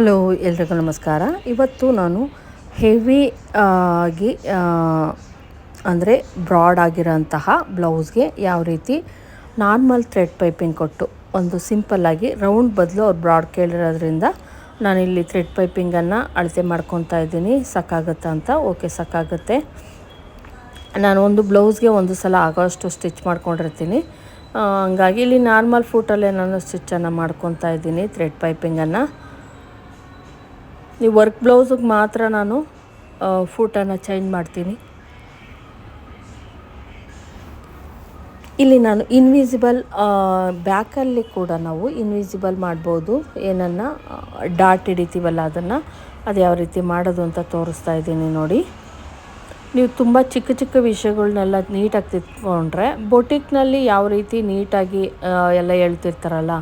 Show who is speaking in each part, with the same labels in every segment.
Speaker 1: Hello, ಎಲ್ರಿಗೂ ನಮಸ್ಕಾರ. ಇವತ್ತು ನಾನು ಹೆವಿ ಆಗಿ ಅಂದರೆ ಬ್ರಾಡ್ ಆಗಿರೋಂತಹ ಬ್ಲೌಸ್ಗೆ ಯಾವ ರೀತಿ ನಾರ್ಮಲ್ ಥ್ರೆಡ್ ಪೈಪಿಂಗ್ ಕೊಟ್ಟು ಒಂದು ಸಿಂಪಲ್ಲಾಗಿ ರೌಂಡ್ ಬದಲು ಅವ್ರು ಬ್ರಾಡ್ ಕೇಳಿರೋದ್ರಿಂದ ನಾನಿಲ್ಲಿ ಥ್ರೆಡ್ ಪೈಪಿಂಗನ್ನು ಅಳತೆ ಮಾಡ್ಕೊತಾ ಇದ್ದೀನಿ. ಸಾಕಾಗುತ್ತಾ ಅಂತ? ಓಕೆ ಸಾಕಾಗುತ್ತೆ ನಾನು ಒಂದು ಬ್ಲೌಸ್ಗೆ ಒಂದು ಸಲ ಆಗೋಷ್ಟು ಸ್ಟಿಚ್ ಮಾಡ್ಕೊಂಡಿರ್ತೀನಿ. ಹಂಗಾಗಿ ಇಲ್ಲಿ ನಾರ್ಮಲ್ ಫೂಟಲ್ಲೇ ನಾನು ಸ್ಟಿಚ್ಚನ್ನು ಮಾಡ್ಕೊತಾ ಇದ್ದೀನಿ ಥ್ರೆಡ್ ಪೈಪಿಂಗನ್ನು. ನೀವು ವರ್ಕ್ ಬ್ಲೌಸಿಗೆ ಮಾತ್ರ ನಾನು ಫೂಟನ್ನು ಚೇಂಜ್ ಮಾಡ್ತೀನಿ. ಇಲ್ಲಿ ನಾನು ಇನ್ವಿಸಿಬಲ್ ಬ್ಯಾಕಲ್ಲಿ ಕೂಡ ನಾವು ಇನ್ವಿಸಿಬಲ್ ಮಾಡ್ಬೋದು. ಏನನ್ನು ಡಾಟ್ ಹಿಡಿತೀವಲ್ಲ ಅದನ್ನು, ಅದು ಯಾವ ರೀತಿ ಮಾಡೋದು ಅಂತ ತೋರಿಸ್ತಾ ಇದ್ದೀನಿ ನೋಡಿ. ನೀವು ತುಂಬ ಚಿಕ್ಕ ಚಿಕ್ಕ ವಿಷಯಗಳನ್ನೆಲ್ಲ ನೀಟಾಗಿ ತಿದ್ಕೊಂಡ್ರೆ ಬೊಟಿಕ್ನಲ್ಲಿ ಯಾವ ರೀತಿ ನೀಟಾಗಿ ಎಲ್ಲ ಹೇಳ್ತಿರ್ತಾರಲ್ಲ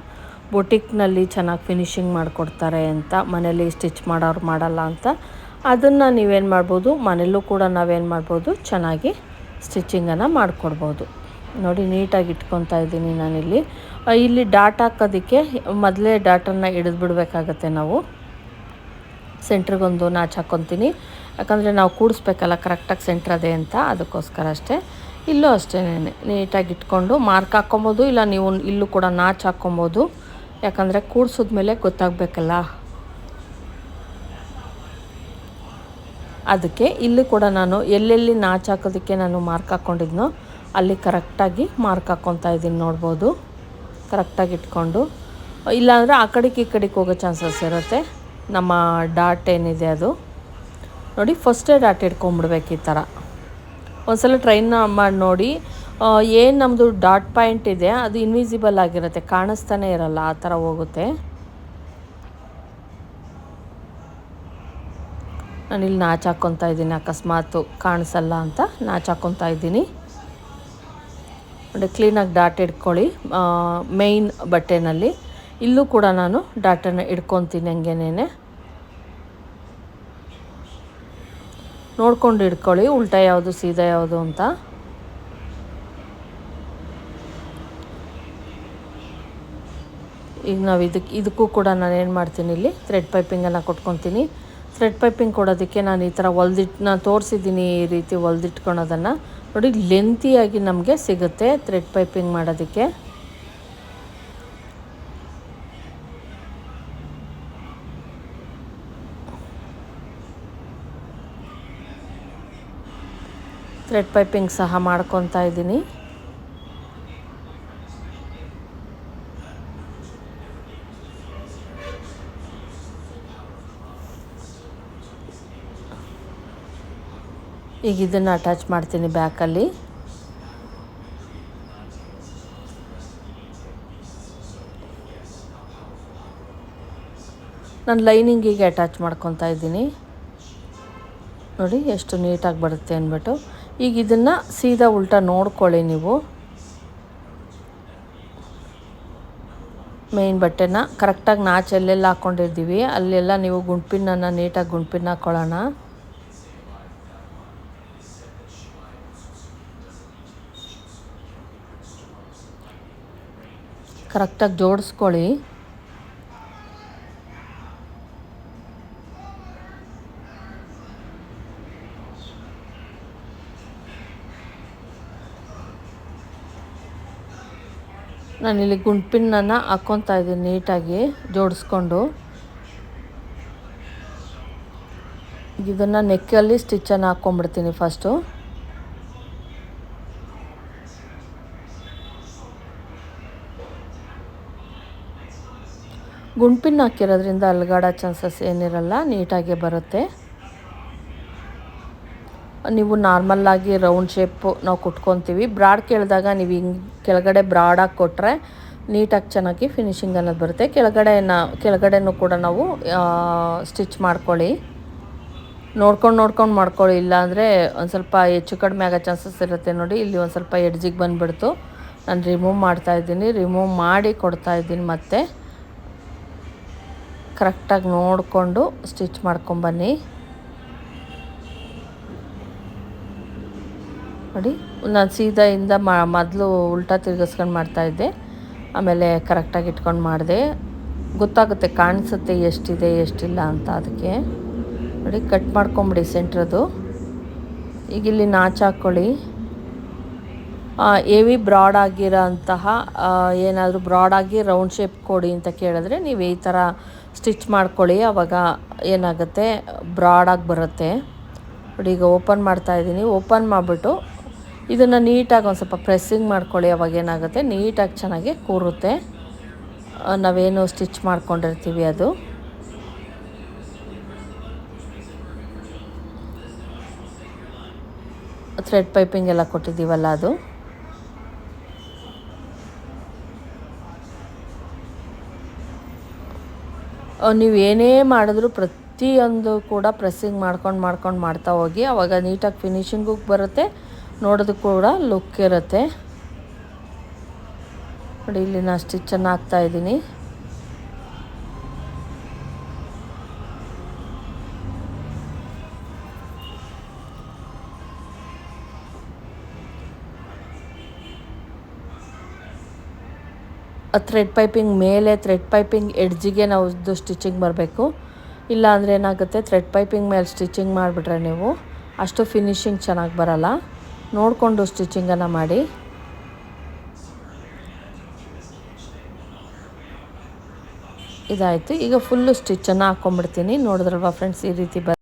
Speaker 1: ಬೊಟಿಕ್ನಲ್ಲಿ ಚೆನ್ನಾಗಿ ಫಿನಿಶಿಂಗ್ ಮಾಡಿಕೊಡ್ತಾರೆ ಅಂತ ಮನೇಲಿ ಸ್ಟಿಚ್ ಮಾಡೋರು ಮಾಡಲ್ಲ ಅಂತ. ಅದನ್ನು ನೀವೇನು ಮಾಡ್ಬೋದು, ಮನೆಯಲ್ಲೂ ಕೂಡ ನಾವೇನು ಮಾಡ್ಬೋದು, ಚೆನ್ನಾಗಿ ಸ್ಟಿಚಿಂಗನ್ನು ಮಾಡಿಕೊಡ್ಬೋದು. ನೋಡಿ, ನೀಟಾಗಿ ಇಟ್ಕೊತಾ ಇದ್ದೀನಿ ನಾನಿಲ್ಲಿ. ಇಲ್ಲಿ ಡಾಟ್ ಹಾಕೋದಕ್ಕೆ ಮೊದಲೇ ಡಾಟನ್ನು ಹಿಡಿದು ಬಿಡಬೇಕಾಗತ್ತೆ ನಾವು. ಸೆಂಟ್ರಿಗೊಂದು ನಾಚ್ ಹಾಕ್ಕೊತೀನಿ ಯಾಕಂದರೆ ನಾವು ಕೂಡಿಸ್ಬೇಕಲ್ಲ, ಕರೆಕ್ಟಾಗಿ ಸೆಂಟ್ರ್ ಅದೇ ಅಂತ, ಅದಕ್ಕೋಸ್ಕರ ಅಷ್ಟೇ. ಇಲ್ಲೂ ಅಷ್ಟೇ ನೀಟಾಗಿ ಇಟ್ಕೊಂಡು ಮಾರ್ಕ್ ಹಾಕ್ಕೊಬೋದು ಇಲ್ಲ ನೀವು ಇಲ್ಲೂ ಕೂಡ ನಾಚ್ ಹಾಕ್ಕೊಬೋದು ಯಾಕಂದರೆ ಕೂಡ್ಸಿದ್ಮೇಲೆ ಗೊತ್ತಾಗಬೇಕಲ್ಲ. ಅದಕ್ಕೆ ಇಲ್ಲಿ ಕೂಡ ನಾನು ಎಲ್ಲೆಲ್ಲಿ ನಾಚ್ ಹಾಕೋದಕ್ಕೆ ನಾನು ಮಾರ್ಕ್ ಹಾಕ್ಕೊಂಡಿದ್ನೋ ಅಲ್ಲಿ ಕರೆಕ್ಟಾಗಿ ಮಾರ್ಕ್ ಹಾಕ್ಕೊತಾ ಇದ್ದೀನಿ ನೋಡ್ಬೋದು. ಕರೆಕ್ಟಾಗಿ ಇಟ್ಕೊಂಡು. ಇಲ್ಲಾಂದರೆ ಆ ಕಡೆಗೆ ಈ ಕಡೆಗೆ ಹೋಗೋ ಚಾನ್ಸಸ್ ಇರುತ್ತೆ. ನಮ್ಮ ಡಾಟ್ ಏನಿದೆ ಅದು. ನೋಡಿ ಫಸ್ಟೇ ಡಾಟ್ ಇಟ್ಕೊಂಬಿಡ್ಬೇಕು ಈ ಥರ. ಒಂದ್ಸಲ ಟ್ರೈನ್ ಮಾಡಿ ನೋಡಿ. ಏನು ನಮ್ಮದು ಡಾಟ್ ಪಾಯಿಂಟ್ ಇದೆ, ಅದು ಇನ್ವಿಸಿಬಲ್ ಆಗಿರುತ್ತೆ, ಕಾಣಿಸ್ತಾನೆ ಇರಲ್ಲ, ಆ ಥರ ಹೋಗುತ್ತೆ. ನಾನಿಲ್ಲಿ ನಾಚ್ ಹಾಕ್ಕೊತಾ ಇದ್ದೀನಿ, ಅಕಸ್ಮಾತು ಕಾಣಿಸಲ್ಲ ಅಂತ ನಾಚ್ ಇದ್ದೀನಿ. ನೋಡಿ ಕ್ಲೀನಾಗಿ ಡಾಟ್ ಇಟ್ಕೊಳ್ಳಿ ಮೇಯ್ನ್ ಬಟ್ಟೆನಲ್ಲಿ. ಇಲ್ಲೂ ಕೂಡ ನಾನು ಡಾಟನ್ನು ಇಟ್ಕೊತೀನಿ ಹಂಗೇನೇ ನೋಡ್ಕೊಂಡು ಇಟ್ಕೊಳ್ಳಿ, ಉಲ್ಟಾ ಯಾವುದು, ಸೀದಾ ಯಾವುದು ಅಂತ. ಈಗ ನಾವು ಇದಕ್ಕೆ ಇದಕ್ಕೂ ಕೂಡ ನಾನು ಏನು ಮಾಡ್ತೀನಿ ಇಲ್ಲಿ ಥ್ರೆಡ್ ಪೈಪಿಂಗನ್ನು ಕೊಟ್ಕೊತೀನಿ. ಥ್ರೆಡ್ ಪೈಪಿಂಗ್ ಕೊಡೋದಕ್ಕೆ ನಾನು ಈ ಥರ ಹೊಲ್ದಿಟ್ಟು ನಾನು ತೋರಿಸಿದ್ದೀನಿ ಈ ರೀತಿ ಹೊಲ್ದಿಟ್ಕೊಳೋದನ್ನು. ನೋಡಿ ಲೆಂತಿಯಾಗಿ ನಮಗೆ ಸಿಗುತ್ತೆ ಥ್ರೆಡ್ ಪೈಪಿಂಗ್ ಮಾಡೋದಕ್ಕೆ. ಥ್ರೆಡ್ ಪೈಪಿಂಗ್ ಸಹ ಮಾಡ್ಕೊತಾ ಇದ್ದೀನಿ. ಈಗ ಇದನ್ನು ಅಟ್ಯಾಚ್ ಮಾಡ್ತೀನಿ ಬ್ಯಾಕಲ್ಲಿ ನಾನು ಲೈನಿಂಗಿಗೆ ಅಟ್ಯಾಚ್ ಮಾಡ್ಕೊತಾ ಇದ್ದೀನಿ. ನೋಡಿ ಎಷ್ಟು ನೀಟಾಗಿ ಬರುತ್ತೆ ಅಂದ್ಬಿಟ್ಟು ಈಗ ಇದನ್ನು ಸೀದಾ ಉಲ್ಟಾ ನೋಡ್ಕೊಳ್ಳಿ ನೀವು. ಮೇಯ್ನ್ ಬಟ್ಟೆನ. ಕರೆಕ್ಟಾಗಿ ನಾಚ್ ಎಲ್ಲೆಲ್ಲ ಹಾಕ್ಕೊಂಡಿರ್ತೀವಿ ಅಲ್ಲೆಲ್ಲ ನೀವು ಗುಂಡ್ಪಿನನ್ನು ನೀಟಾಗಿ ಗುಂಪಿನ ಹಾಕ್ಕೊಳ್ಳೋಣ ಕರೆಕ್ಟಾಗಿ ಜೋಡಿಸ್ಕೊಳ್ಳಿ. ನಾನಿಲ್ಲಿ ಗುಂಡ್ಪಿನ್ನನ್ನು ಹಾಕ್ಕೊತಾ ಇದ್ದೀನಿ ನೀಟಾಗಿ ಜೋಡಿಸ್ಕೊಂಡು. ಇದನ್ನು ನೆಕ್ಕಲ್ಲಿ ಸ್ಟಿಚ್ಚನ್ನು ಹಾಕ್ಕೊಂಬಿಡ್ತೀನಿ ಫಸ್ಟು ಗುಂಡ್ಪಿನ್ ಹಾಕಿರೋದ್ರಿಂದ ಅಲ್ಗಾಡೋ ಚಾನ್ಸಸ್ ಏನಿರಲ್ಲ, ನೀಟಾಗಿ ಬರುತ್ತೆ. ನೀವು ನಾರ್ಮಲ್ಲಾಗಿ ರೌಂಡ್ ಶೇಪು ನಾವು ಕುಟ್ಕೊತೀವಿ. ಬ್ರಾಡ್ ಕೇಳಿದಾಗ ನೀವು ಹಿಂಗೆ ಕೆಳಗಡೆ ಬ್ರಾಡಾಗಿ ಕೊಟ್ಟರೆ ನೀಟಾಗಿ ಚೆನ್ನಾಗಿ ಫಿನಿಶಿಂಗ್ ಅನ್ನೋದು ಬರುತ್ತೆ. ಕೆಳಗಡೆ ಕೆಳಗಡೆನೂ ಕೂಡ ನಾವು ಸ್ಟಿಚ್ ಮಾಡ್ಕೊಳ್ಳಿ. ನೋಡ್ಕೊಂಡು ನೋಡ್ಕೊಂಡು ಮಾಡ್ಕೊಳ್ಳಿ. ಇಲ್ಲಾಂದರೆ ಒಂದು ಸ್ವಲ್ಪ ಹೆಚ್ಚು ಕಡಿಮೆ ಆಗೋ ಚಾನ್ಸಸ್ ಇರುತ್ತೆ ನೋಡಿ. ಇಲ್ಲಿ ಒಂದು ಸ್ವಲ್ಪ ಎಡ್ಜಿಗೆ ಬಂದುಬಿಡ್ತು. ನಾನು ರಿಮೂವ್ ಮಾಡ್ತಾಯಿದ್ದೀನಿ ರಿಮೂವ್ ಮಾಡಿ ಕೊಡ್ತಾಯಿದ್ದೀನಿ ಮತ್ತೆ. ಕರೆಕ್ಟಾಗಿ ನೋಡಿಕೊಂಡು ಸ್ಟಿಚ್ ಮಾಡ್ಕೊಂಬನ್ನಿ. ನೋಡಿ, ನಾನು ಸೀದಾಯಿಂದ ಮೊದಲು ಉಲ್ಟಾ ತಿರ್ಗಿಸ್ಕೊಂಡು ಮಾಡ್ತಾಯಿದ್ದೆ ಆಮೇಲೆ ಕರೆಕ್ಟಾಗಿ ಇಟ್ಕೊಂಡು ಮಾಡಿದೆ. ಗೊತ್ತಾಗುತ್ತೆ ಕಾಣಿಸುತ್ತೆ ಎಷ್ಟಿದೆ, ಎಷ್ಟಿಲ್ಲ ಅಂತ ಅದಕ್ಕೆ. ನೋಡಿ, ಕಟ್ ಮಾಡ್ಕೊಂಬಿಡಿ ಸೆಂಟ್ರದು. ಈಗ ಇಲ್ಲಿ ನಾಚ್ ಹಾಕ್ಕೊಳ್ಳಿ ಎವಿ ಬ್ರಾಡ್ ಆಗಿರೋ ಅಂತಹ ಏನಾದರೂ ಬ್ರಾಡಾಗಿ ರೌಂಡ್ ಶೇಪ್ ಕೊಡಿ ಅಂತ ಕೇಳಿದ್ರೆ ನೀವು ಈ ಥರ ಸ್ಟಿಚ್ ಮಾಡ್ಕೊಳ್ಳಿ ಆವಾಗ ಏನಾಗುತ್ತೆ ಬ್ರಾಡಾಗಿ ಬರುತ್ತೆ. ನೋಡಿ, ಈಗ ಓಪನ್ ಮಾಡ್ತಾ ಇದ್ದೀನಿ. ಓಪನ್ ಮಾಡಿಬಿಟ್ಟು ಇದನ್ನು ನೀಟಾಗಿ ಒಂದು ಸ್ವಲ್ಪ ಪ್ರೆಸ್ಸಿಂಗ್ ಮಾಡ್ಕೊಳ್ಳಿ, ಅವಾಗ ಏನಾಗುತ್ತೆ, ನೀಟಾಗಿ ಚೆನ್ನಾಗಿ ಕೂರುತ್ತೆ. ನಾವೇನು ಸ್ಟಿಚ್ ಮಾಡ್ಕೊಂಡಿರ್ತೀವಿ ಅದು. ಥ್ರೆಡ್ ಪೈಪಿಂಗ್ ಎಲ್ಲ ಕೊಟ್ಟಿದ್ದೀವಲ್ಲ ಅದು. ನೀವು ಏನೇ ಮಾಡಿದ್ರು ಪ್ರತಿಯೊಂದು ಕೂಡ ಪ್ರೆಸ್ಸಿಂಗ್ ಮಾಡ್ಕೊಂಡು ಮಾಡ್ಕೊಂಡು ಮಾಡ್ತಾ ಹೋಗಿ, ಅವಾಗ ನೀಟಾಗಿ ಫಿನಿಷಿಂಗು ಬರುತ್ತೆ, ನೋಡೋದಕ್ಕೆ ಕೂಡ ಲುಕ್ ಇರುತ್ತೆ. ನೋಡಿ ಇಲ್ಲಿ ನಾನು ಸ್ಟಿಚ್ಚನ್ನು ಹಾಕ್ತಾ ಥ್ರೆಡ್ ಪೈಪಿಂಗ್ ಮೇಲೆ ಥ್ರೆಡ್ ಪೈಪಿಂಗ್ ಎಡ್ಜಿಗೆ ನಾವು ಇದು ಸ್ಟಿಚಿಂಗ್ ಬರಬೇಕು ಇಲ್ಲ ಅಂದರೆ ಏನಾಗುತ್ತೆ ಥ್ರೆಡ್ ಪೈಪಿಂಗ್ ಮೇಲೆ ಸ್ಟಿಚಿಂಗ್ ಮಾಡಿಬಿಟ್ರೆ ನೀವು ಅಷ್ಟು ಫಿನಿಶಿಂಗ್ ಚೆನ್ನಾಗಿ ಬರಲ್ಲ. ನೋಡಿಕೊಂಡು ಸ್ಟಿಚಿಂಗನ್ನು ಮಾಡಿ. ಇದಾಯಿತು. ಈಗ ಫುಲ್ಲು ಸ್ಟಿಚ್ಚನ್ನು ಹಾಕ್ಕೊಂಬಿಡ್ತೀನಿ ನೋಡಿದ್ರಲ್ವಾ ಫ್ರೆಂಡ್ಸ್ ಈ ರೀತಿ ಬ